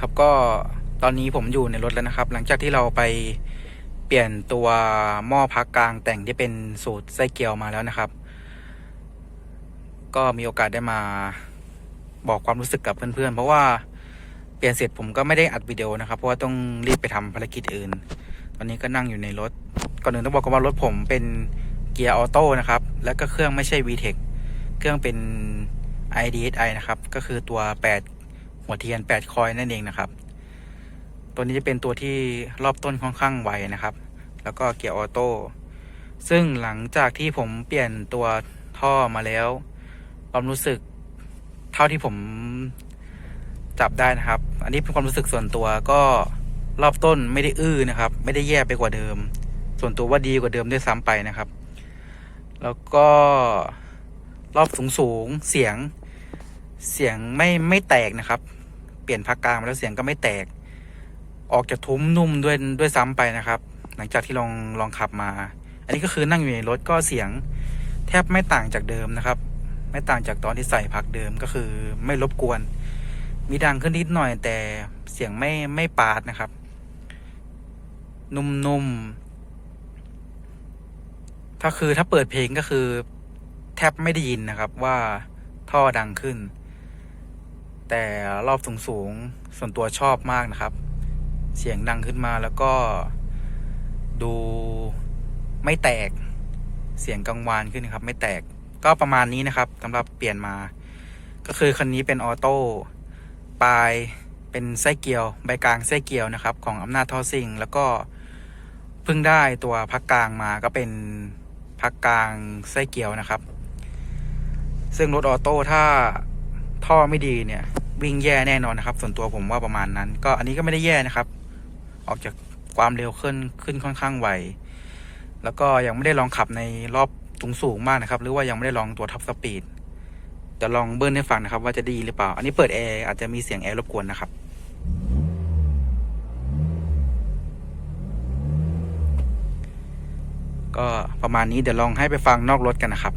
ครับก็ตอนนี้ผมอยู่ในรถแล้วนะครับ หลังจากที่เราไปเปลี่ยนตัวหม้อพักกลางแต่งที่เป็นสูตรไส้เกียวมาแล้วนะครับ ก็มีโอกาสได้มาบอกความรู้สึกกับเพื่อนๆ เพราะว่าเปลี่ยนเสร็จผมก็ไม่ได้อัดวิดีโอนะครับ เพราะว่าต้องรีบไปทำภารกิจอื่น ตอนนี้ก็นั่งอยู่ในรถ ก่อนอื่นต้องบอกกันว่ารถผมเป็นเกียร์ออโต้นะครับ แล้วก็เครื่องไม่ใช่ VTEC เครื่องเป็น IDSI นะครับ ก็คือตัว 8 หัวเทียน 8 คอยนั่นเองนะครับ ตัวนี้จะเป็นตัวที่รอบต้นค่อนข้างไวนะครับ แล้วก็เกียร์ออโต้ซึ่งหลังจากที่ผมเปลี่ยนตัวท่อมาแล้วความรู้สึกเท่าที่ผมจับได้นะครับ อันนี้เป็นความรู้สึกส่วนตัวก็รอบต้นไม่ได้อื้อนะครับ ไม่ได้แย่ไปกว่าเดิม ส่วนตัวว่าดีกว่าเดิมด้วยซ้ำไปนะครับ แล้วก็รอบสูงสูงๆเสียง เสียงไม่ไม่แตกนะครับ เปลี่ยนพักกลางมาแล้วเสียงก็ไม่แตก ออกจากทุ้มนุ่มด้วยด้วยซ้ำไปนะครับ หลังจากที่ลองลองขับมา อันนี้ก็คือนั่งอยู่ในรถก็เสียง แทบไม่ต่างจากเดิมนะครับ ไม่ต่างจากตอนที่ใส่พักเดิมก็คือไม่รบกวน มีดังขึ้นนิดหน่อยแต่เสียงไม่ไม่ปาดนะครับ นุ่มๆถ้าคือถ้าเปิดเพลงก็คือ แทบไม่ได้ยินนะครับว่าท่อดังขึ้น แต่รอบสูงๆส่วนตัวชอบมากนะครับ เสียงดังขึ้นมาแล้วก็ดูไม่แตก เสียงกังวานขึ้นครับ ไม่แตกก็ประมาณนี้นะครับสำหรับเปลี่ยนมา ก็คือคันนี้เป็นออโต้ปลายเป็นไส้เกียวใบกลางไส้เกียวนะครับ ของอำนาจท่อซิ่งแล้วก็เพิ่งได้ตัวพักกลางมาก็เป็นพักกลางไส้เกียวนะครับ ซึ่งรถออโต้ถ้าท่อไม่ดีเนี่ย วิ่งแย่แน่นอนนะครับ ส่วนตัวผมว่าประมาณนั้น ก็อันนี้ก็ไม่ได้แย่นะครับ ออกจากความเร็วขึ้นขึ้นค่อนข้างไวแล้วก็ยังไม่ได้ลองขับในรอบสูงสูงมากนะครับ หรือว่ายังไม่ได้ลองตัวท็อปสปีดจะลองเบิ้ลให้ฟังนะครับ ว่าจะดีหรือเปล่า อันนี้เปิดแอร์อาจจะมีเสียงแอร์รบกวนนะครับก็ประมาณนี้เดี๋ยวลองให้ไปฟังนอกรถกันนะครับ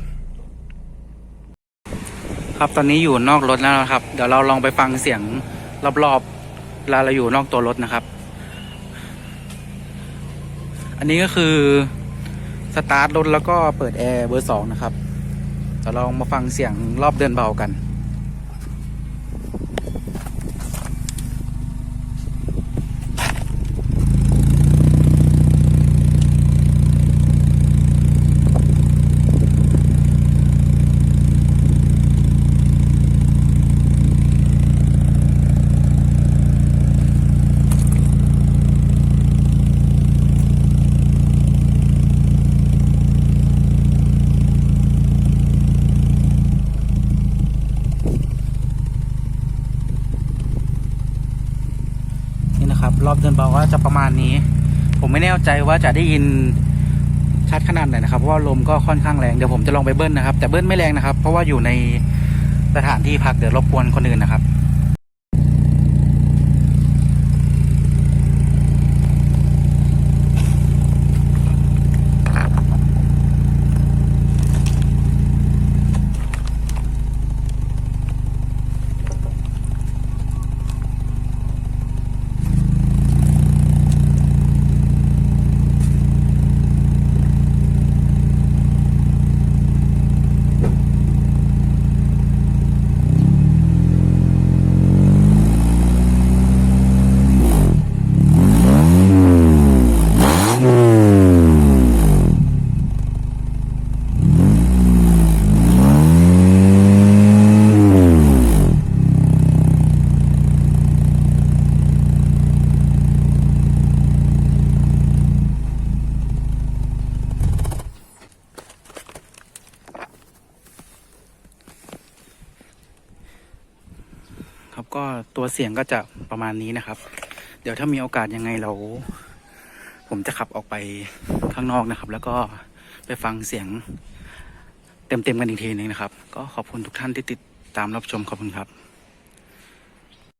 ครับตอนนี้อยู่นอกรถแล้วนะครับ เดี๋ยวเราลองไปฟังเสียงรอบๆเวลาเราอยู่นอกตัวรถนะครับ อันนี้ก็คือสตาร์ทรถแล้วก็เปิดแอร์เบอร์สองนะครับเดี๋ยวลองมาฟังเสียงรอบเดินเบากัน รับรอบเดินเบาก็จะประมาณนี้ ผมไม่แน่ใจว่าจะได้ยินชัดขนาดไหนนะครับ เพราะว่าลมก็ค่อนข้างแรง เดี๋ยวผมจะลองไปเบิ้ลนะครับ แต่เบิ้ลไม่แรงนะครับ เพราะว่าอยู่ในสถานที่พักเดี๋ยวรบกวนคนอื่นนะครับ ก็ตัวเสียงก็จะประมาณนี้นะครับ เดี๋ยวถ้ามีโอกาสยังไงเรา ผมจะขับออกไปข้างนอกนะครับ แล้วก็ไปฟังเสียงเต็มๆกันอีกทีหนึงนะครับ ก็ขอบคุณทุกท่านที่ติดตามรับชมขอบคุณครับ